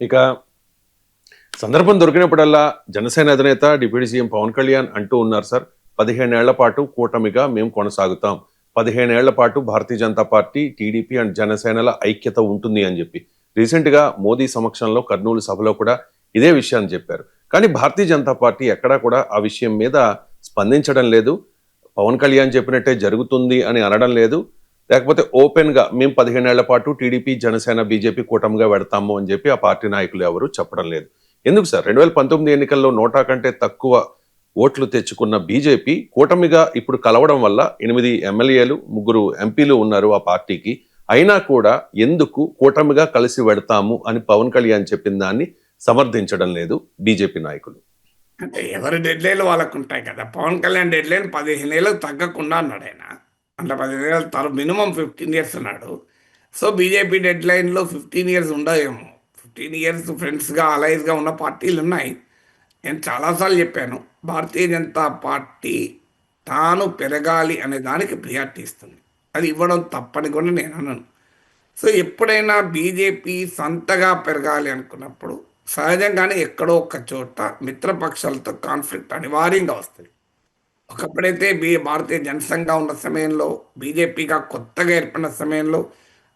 ఇక సందర్భం దొరికినప్పుడల్లా జనసేన అధినేత డిప్యూటీ సీఎం పవన్ కళ్యాణ్ అంటూ ఉన్నారు సార్. పదిహేనేళ్ళ పాటు కూటమిగా మేము కొనసాగుతాం. పదిహేనేళ్ళ పాటు Bharatiya Janata Party TDP and జనసేనల ఐక్యత ఉంటుంది అని చెప్పి. రీసెంట్గా మోదీ సమక్షంలో కర్నూలు సభలో కూడా ఇదే విషయాన్ని చెప్పారు. కానీ భారతీయ జనతా పార్టీ ఎక్కడా కూడా ఆ విషయం మీద స్పందించడం లేదు. పవన్ కళ్యాణ్ చెప్పినట్టే జరుగుతుంది అని అనడం లేదు. లేకపోతే ఓపెన్గా మేము పదిహేనేళ్ళ పాటు టీడీపీ జనసేన బీజేపీ కూటమిగా పెడతాము అని చెప్పి ఆ పార్టీ నాయకులు ఎవరు చెప్పడం లేదు. ఎందుకు సార్? రెండు వేల పంతొమ్మిది ఎన్నికల్లో నోటా కంటే తక్కువ ఓట్లు తెచ్చుకున్న బీజేపీ కూటమిగా ఇప్పుడు కలవడం వల్ల ఎనిమిది ఎమ్మెల్యేలు ముగ్గురు ఎంపీలు ఉన్నారు ఆ పార్టీకి. అయినా కూడా ఎందుకు కూటమిగా కలిసి పెడతాము అని పవన్ కళ్యాణ్ చెప్పిన దాన్ని సమర్థించడం లేదు బీజేపీ నాయకులు. అంటే ఎవరి డెడ్లైన్లు వాళ్ళకు ఉంటాయి కదా? పవన్ కళ్యాణ్ డెడ్లైన్ పదిహేను ఏళ్ళకు తగ్గకుండా అన్నాడు ఆయన అంటే పదిహేను ఏళ్ళ తర్వాత మినిమం ఫిఫ్టీన్ ఇయర్స్ అన్నాడు. సో బీజేపీ డెడ్లైన్లో ఫిఫ్టీన్ ఇయర్స్ ఉండవేమో. ఫిఫ్టీన్ ఇయర్స్ ఫ్రెండ్స్గా అలైజ్గా ఉన్న పార్టీలు ఉన్నాయి. నేను చాలాసార్లు చెప్పాను భారతీయ జనతా పార్టీ తాను పెరగాలి అనే దానికి ప్రియారిటీ ఇస్తుంది. అది ఇవ్వడం తప్పని కూడా నేను అనను. సో ఎప్పుడైనా బీజేపీ సంతగా పెరగాలి అనుకున్నప్పుడు సహజంగానే ఎక్కడో ఒక చోట మిత్రపక్షాలతో కాన్ఫ్లిక్ట్ అనివార్యంగా వస్తుంది. ఒకప్పుడైతే బీ భారతీయ జనసంఘ ఉన్న సమయంలో బీజేపీగా కొత్తగా ఏర్పడిన సమయంలో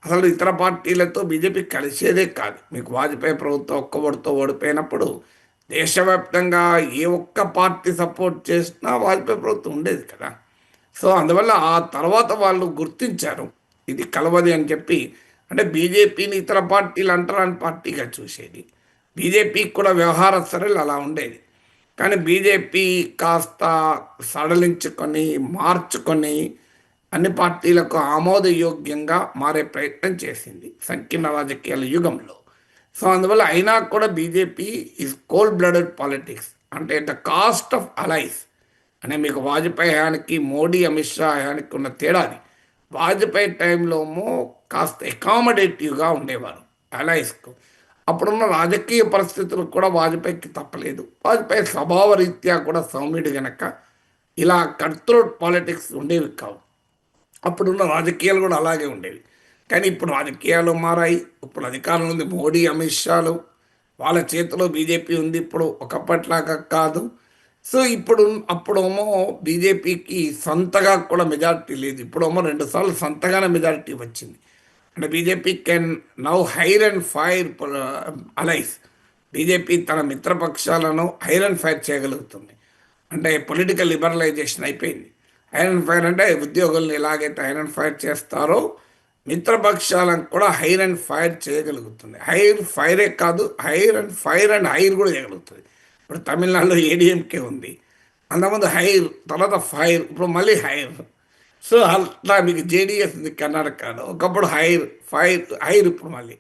అసలు ఇతర పార్టీలతో బీజేపీ కలిసేదే కాదు. మీకు వాజ్పేయి ప్రభుత్వం ఒక్క ఓడితో ఓడిపోయినప్పుడు దేశవ్యాప్తంగా ఏ ఒక్క పార్టీ సపోర్ట్ చేసినా వాజ్పేయి ప్రభుత్వం ఉండేది కదా. సో అందువల్ల ఆ తర్వాత వాళ్ళు గుర్తించారు. ఇది కలవది అని చెప్పి అంటే బీజేపీని ఇతర పార్టీలు అంటరాని పార్టీగా చూసేది. బీజేపీకి కూడా వ్యవహార సరళి అలా ఉండేది. కానీ బీజేపీ కాస్త సడలించుకొని మార్చుకొని అన్ని పార్టీలకు ఆమోదయోగ్యంగా మారే ప్రయత్నం చేసింది సంకీర్ణ రాజకీయాల యుగంలో. సో అందువల్ల అయినా కూడా BJP is cold blooded politics అంటే ద కాస్ట్ ఆఫ్ అలైస్ అనే మీకు వాజ్పేయి హయానికి మోడీ అమిత్ షా హయానికి ఉన్న తేడాది వాజ్పేయి టైంలోమో కాస్త అకామడేటివ్గా ఉండేవారు అలైస్కు. అప్పుడున్న రాజకీయ పరిస్థితులు కూడా వాజ్పేయికి తప్పలేదు. వాజ్పేయి స్వభావ రీత్యా కూడా సౌమ్యుడు గనక ఇలా కంట్రోల్ పాలిటిక్స్ ఉండేవి కావు. అప్పుడున్న రాజకీయాలు కూడా అలాగే ఉండేవి. కానీ ఇప్పుడు రాజకీయాలు మారాయి. ఇప్పుడు అధికారం ఉంది మోడీ అమిత్ షాలు. వాళ్ళ చేతిలో బీజేపీ ఉంది. ఇప్పుడు ఒకప్పట్లాగా కాదు. సో ఇప్పుడు అప్పుడేమో బీజేపీకి సొంతగా కూడా మెజారిటీ లేదు. ఇప్పుడేమో రెండు సార్లు సొంతగానే మెజారిటీ వచ్చింది. అంటే BJP can now hire and fire allies BJP తన మిత్రపక్షాలను హైర్ అండ్ ఫైర్ చేయగలుగుతుంది. అంటే పొలిటికల్ లిబరలైజేషన్ అయిపోయింది. హైర్ అండ్ ఫైర్ అంటే ఉద్యోగులను ఎలాగైతే హైర్ అండ్ ఫైర్ చేస్తారో మిత్రపక్షాలను కూడా హైర్ అండ్ ఫైర్ చేయగలుగుతుంది. హైర్ ఫైరే కాదు hire and fire and hire కూడా చేయగలుగుతుంది. ఇప్పుడు తమిళనాడులో ఏడిఎంకే ఉంది. అంతకుముందు హైర్ తర్వాత ఫైర్ ఇప్పుడు మళ్ళీ హైర్. సో అట్లా మీకు జేడిఎస్ ఉంది కర్ణాటకలో ఒకప్పుడు హైర్ ఫైర్ హైర్ ఇప్పుడు మళ్ళీ.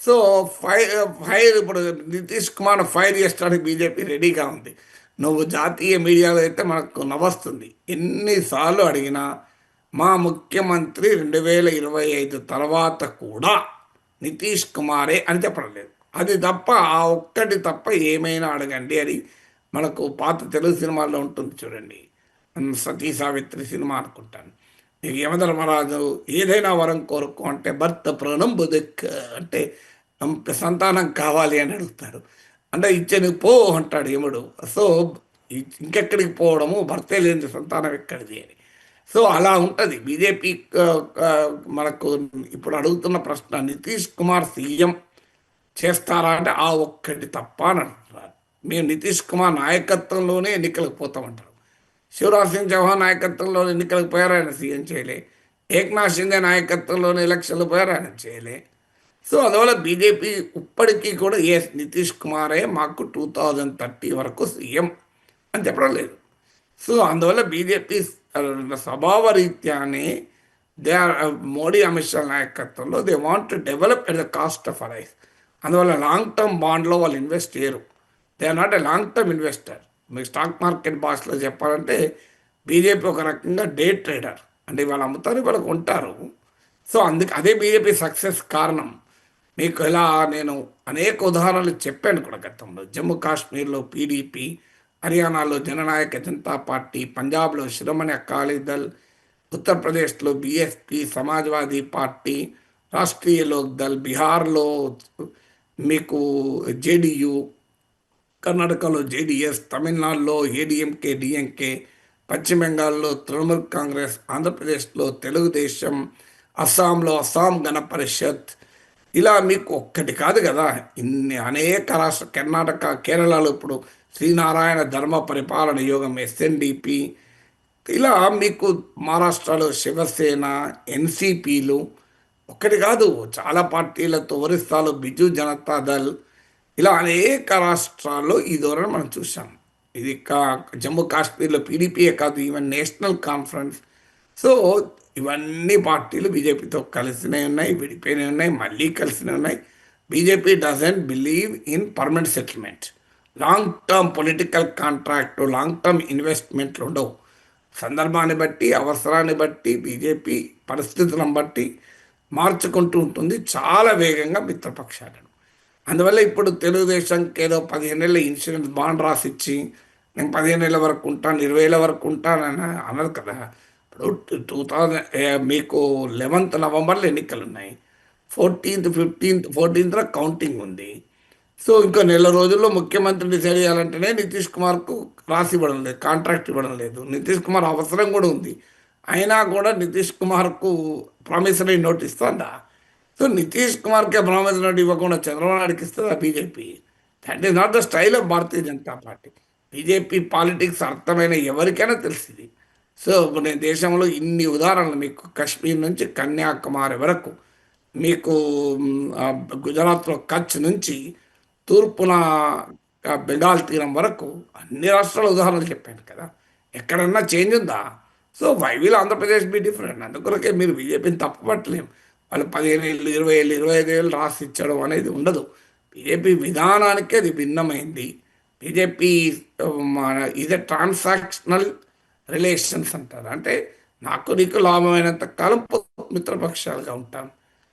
సో ఫైర్ ఫైర్ ఇప్పుడు నితీష్ కుమార్ ఫైర్ చేసడానికి బీజేపీ రెడీగా ఉంది. నువ్వు జాతీయ మీడియాలో అయితే మనకు నవ్వస్తుంది. ఎన్నిసార్లు అడిగినా మా ముఖ్యమంత్రి రెండు వేల ఇరవై ఐదు తర్వాత కూడా నితీష్ కుమారే అని చెప్పడం లేదు. అది తప్ప ఆ ఒక్కటి తప్ప ఏమైనా అడగండి అని మనకు పాత తెలుగు సినిమాల్లో ఉంటుంది చూడండి. సతీ సావిత్రి సినిమా అనుకుంటాను. నీకు యమధర్మరాజు ఏదైనా వరం కోరుకో అంటే భర్త ప్రాణం బుదక్ అంటే సంతానం కావాలి అని అడుగుతాడు. అంటే ఇచ్చని పో అంటాడు యముడు. సో ఇంకెక్కడికి పోవడము? భర్తే లేని సంతానం ఎక్కడిది అని. సో అలా ఉంటుంది. బీజేపీ మనకు ఇప్పుడు అడుగుతున్న ప్రశ్న నితీష్ కుమార్ సీఎం చేస్తారా అంటే ఆ ఒక్కటి తప్ప అని అంటున్నారు. మేము నితీష్ కుమార్ నాయకత్వంలోనే ఎన్నికలకు పోతామంటారు. శివరాజ్ సింగ్ చౌహాన్ నాయకత్వంలో ఎన్నికలకు పోయారు ఆయన సీఎం చేయలే. ఏక్నాథ్ షిందే నాయకత్వంలోని ఎలక్షన్లు పోయారు ఆయన చేయలే. సో అందువల్ల బీజేపీ ఇప్పటికీ కూడా ఏ నితీష్ కుమారే మాకు టూ థౌజండ్ థర్టీ వరకు సీఎం అని చెప్పడం లేదు. సో అందువల్ల బీజేపీ స్వభావ రీత్యానే దే ఆర్ మోడీ అమిత్ షా నాయకత్వంలో they want to develop at the cost of allies అందువల్ల లాంగ్ టర్మ్ బాండ్లో వాళ్ళు ఇన్వెస్ట్ చేయరు. They are not a long term investor. మీకు స్టాక్ మార్కెట్ భాషలో చెప్పాలంటే బీజేపీ ఒక రకంగా డే ట్రేడర్ అంటే వాళ్ళు అమ్ముతారు వాళ్ళకు ఉంటారు సో అందుకే అదే బీజేపీ సక్సెస్ కారణం. మీకు ఇలా నేను అనేక ఉదాహరణలు చెప్పాను కూడా గతంలో. జమ్మూ కాశ్మీర్లో పీడీపీ హర్యానాలో జననాయక జనతా పార్టీ పంజాబ్లో శిరోమణి అకాలీ దళ్ ఉత్తరప్రదేశ్లో బీఎస్పీ సమాజ్వాదీ పార్టీ రాష్ట్రీయ లోక్ దళ్ బీహార్లో మీకు జేడియు కర్ణాటకలో జేడిఎస్ తమిళనాడులో ఏడిఎంకే డిఎంకే పశ్చిమ బెంగాల్లో తృణమూల్ కాంగ్రెస్ ఆంధ్రప్రదేశ్లో తెలుగుదేశం అస్సాంలో అస్సాం గణ పరిషత్. ఇలా మీకు ఒక్కటి కాదు కదా ఇన్ని అనేక రాష్ట్ర కర్ణాటక కేరళలో ఇప్పుడు శ్రీనారాయణ ధర్మ పరిపాలన యోగం ఎస్ఎన్డిపి. ఇలా మీకు మహారాష్ట్రలో శివసేన ఎన్సిపిలు. ఒక్కటి కాదు చాలా పార్టీలతో ఒరిస్సాలో బిజు జనతా దళ్ ఇలా అనేక రాష్ట్రాల్లో ఈ ధోరణి మనం చూసాం ఇది కా జమ్మూ కాశ్మీర్లో పీడీపీయే కాదు ఈవెన్ నేషనల్ కాన్ఫరెన్స్. సో ఇవన్నీ పార్టీలు బీజేపీతో కలిసినవి ఉన్నాయి విడిపోయినవి ఉన్నాయి మళ్ళీ కలిసినవి ఉన్నాయి. BJP doesn't believe in permanent settlement long term political contract long term ఇన్వెస్ట్మెంట్లు ఉండవు. సందర్భాన్ని బట్టి అవసరాన్ని బట్టి బీజేపీ పరిస్థితులను బట్టి మార్చుకుంటూ ఉంటుంది చాలా వేగంగా మిత్రపక్షాలను. అందువల్ల ఇప్పుడు తెలుగుదేశంకి ఏదో పదిహేను నెలల ఇన్సూరెన్స్ బాండ్ రాసిచ్చి నేను పదిహేను నెలల వరకు ఉంటాను ఇరవై ఏళ్ళ వరకు ఉంటానని అన్నది కదా. ఇప్పుడు టూ థౌజండ్ మీకు లెవెన్త్ నవంబర్లో ఎన్నికలు ఉన్నాయి. ఫోర్టీన్త్ ఫిఫ్టీన్త్ ఫోర్టీన్త్లో కౌంటింగ్ ఉంది. సో ఇంకా నెల రోజుల్లో ముఖ్యమంత్రి డిసైడ్ చేయాలంటేనే నితీష్ కుమార్కు రాసి ఇవ్వడం లేదు కాంట్రాక్ట్ ఇవ్వడం లేదు. నితీష్ కుమార్ అవసరం కూడా ఉంది. అయినా కూడా నితీష్ కుమార్కు ప్రామిసరీ నోట్ ఇస్తుందా? సో నితీష్ కుమార్కే ప్రామిసరీ నోట్ ఇవ్వకుండా చంద్రబాబు నాయుడుకి ఇస్తుందా BJP? That is not the style of Bharatiya Janata Party BJP politics అర్థమైన ఎవరికైనా తెలిసింది. సో ఇప్పుడు నేను దేశంలో ఇన్ని ఉదాహరణలు మీకు కశ్మీర్ నుంచి కన్యాకుమారి వరకు మీకు గుజరాత్లో కచ్ నుంచి తూర్పున బెంగాల్ తీరం వరకు అన్ని రాష్ట్రాల ఉదాహరణలు చెప్పాను కదా. ఎక్కడన్నా చేంజ్ ఉందా? So why will Andhra Pradesh be different? అందుకొరకే మీరు బీజేపీని తప్పపట్టలేం. వాళ్ళు పదిహేను ఏళ్ళు ఇరవై ఏళ్ళు ఇరవై ఐదు ఏళ్ళు రాసి ఇచ్చడం అనేది ఉండదు. బీజేపీ విధానానికి అది భిన్నమైంది. బీజేపీ ఇది ట్రాన్సాక్షనల్ రిలేషన్స్ అంటారు. అంటే నాకు నీకు లాభమైనంత కాలం మిత్రపక్షాలుగా ఉంటాం.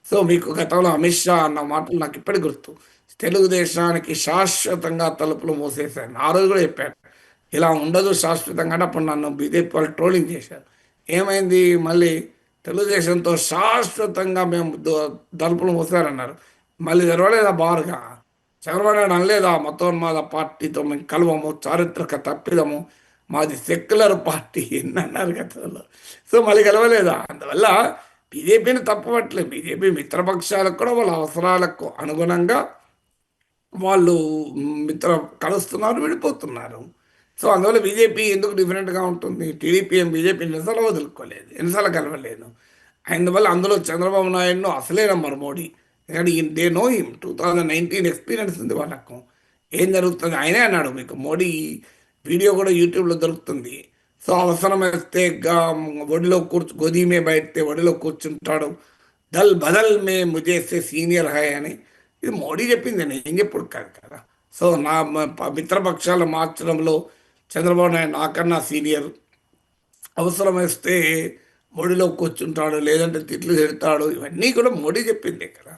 సో మీకు గతంలో అమిత్ షా అన్న మాటలు నాకు ఇప్పటికి గుర్తు. తెలుగుదేశానికి శాశ్వతంగా తలుపులు మూసేశాను ఆ రోజు కూడా చెప్పాను ఇలా ఉండదు శాశ్వతంగా అంటే అప్పుడు నన్ను బీజేపీ వాళ్ళు ట్రోలింగ్ చేశారు. ఏమైంది? మళ్ళీ తెలుగుదేశంతో శాశ్వతంగా మేము తలుపులు మూస్తారన్నారు. మళ్ళీ తెరవలేదా బారుగా? చంద్రబాబు నాయుడు అనలేదా? మతోన్మాద పార్టీతో మేము కలవము చారిత్రక తప్పిదము మాది సెక్యులర్ పార్టీ అని అన్నారు గతంలో సో మళ్ళీ కలవలేదా? అందువల్ల బీజేపీని తప్పవట్లేదు. బీజేపీ మిత్రపక్షాలకు కూడా వాళ్ళ అవసరాలకు అనుగుణంగా వాళ్ళు మిత్ర కలుస్తున్నారు విడిపోతున్నారు. సో అందువల్ల బీజేపీ ఎందుకు డిఫరెంట్గా ఉంటుంది? టీడీపీ ఏం బీజేపీ ఎన్నిసార్లు వదులుకోలేదు ఎన్నిసార్లు కలవలేదు. అందువల్ల అందులో చంద్రబాబు నాయుడును అసలే నమ్మరు మోడీ. ఎందుకంటే they know him two thousand nineteen experience ఉంది వాళ్ళకు. ఏం జరుగుతుంది? ఆయనే అన్నాడు మీకు. మోడీ వీడియో కూడా యూట్యూబ్లో దొరుకుతుంది. సో అవసరం వస్తే ఒడిలో కూర్చు గోధీమే బయటితే ఒడిలో కూర్చుంటాడు. దల్ బదల్ మే ముజేస్తే సీనియర్ హై అని. ఇది మోడీ చెప్పింది. నేను ఏం చెప్పుడు కాదు కదా. సో నా ప- మిత్రపక్షాలు మార్చడంలో చంద్రబాబు నాయుడు నాకన్నా సీనియర్. అవసరం వస్తే మోడీలో కూర్చుంటాడు లేదంటే తిట్లు తిడతాడు. ఇవన్నీ కూడా మోడీ చెప్పింది కదా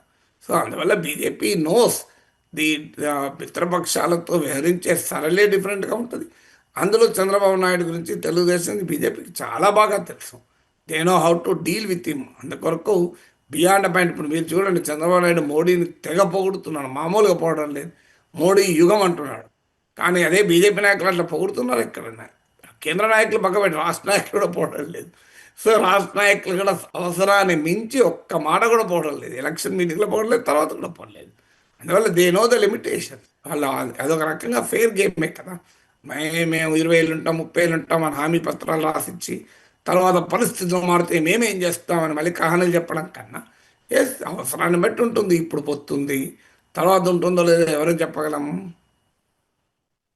సో అందువల్ల బీజేపీ నోస్ ది మిత్రపక్షాలతో వ్యవహరించే సరళే డిఫరెంట్గా ఉంటుంది. అందులో చంద్రబాబు నాయుడు గురించి తెలుగుదేశం బీజేపీకి చాలా బాగా తెలుసు. They know how to deal with him. అందుకొరకు బియాండ్ పాయింట్. ఇప్పుడు మీరు చూడండి చంద్రబాబు నాయుడు మోడీని తెగ పొగుడుతున్నాడు. మామూలుగా పోవడం లేదు. మోడీ యుగం అంటున్నాడు. కానీ అదే బీజేపీ నాయకులు అట్లా పొగుడుతున్నారు ఎక్కడన్నా కేంద్ర నాయకులు పక్క పెట్టి రాష్ట్ర నాయకులు కూడా పోవడం లేదు. సో రాష్ట్ర నాయకులు కూడా అవసరాన్ని మించి ఒక్క మాట కూడా పోవడం లేదు. ఎలక్షన్ మీటింగ్లో పోవడం లేదు తర్వాత కూడా పోవలేదు అందువల్ల దే నో ద లిమిటేషన్. వాళ్ళు అదొక రకంగా ఫెయిర్ గేమే కదా. మే- మేము ఇరవై ఏళ్ళు ఉంటాం ముప్పై ఏళ్ళు ఉంటాం అని హామీ పత్రాలు రాసిచ్చి తర్వాత పరిస్థితులు మారితే మేమేం చేస్తామని మళ్ళీ కహానీలు చెప్పడం కన్నా ఎస్ అవసరాన్ని బట్టి ఉంటుంది. ఇప్పుడు పొత్తుంది. తర్వాత ఉంటుందో లేదో ఎవరు చెప్పగలం.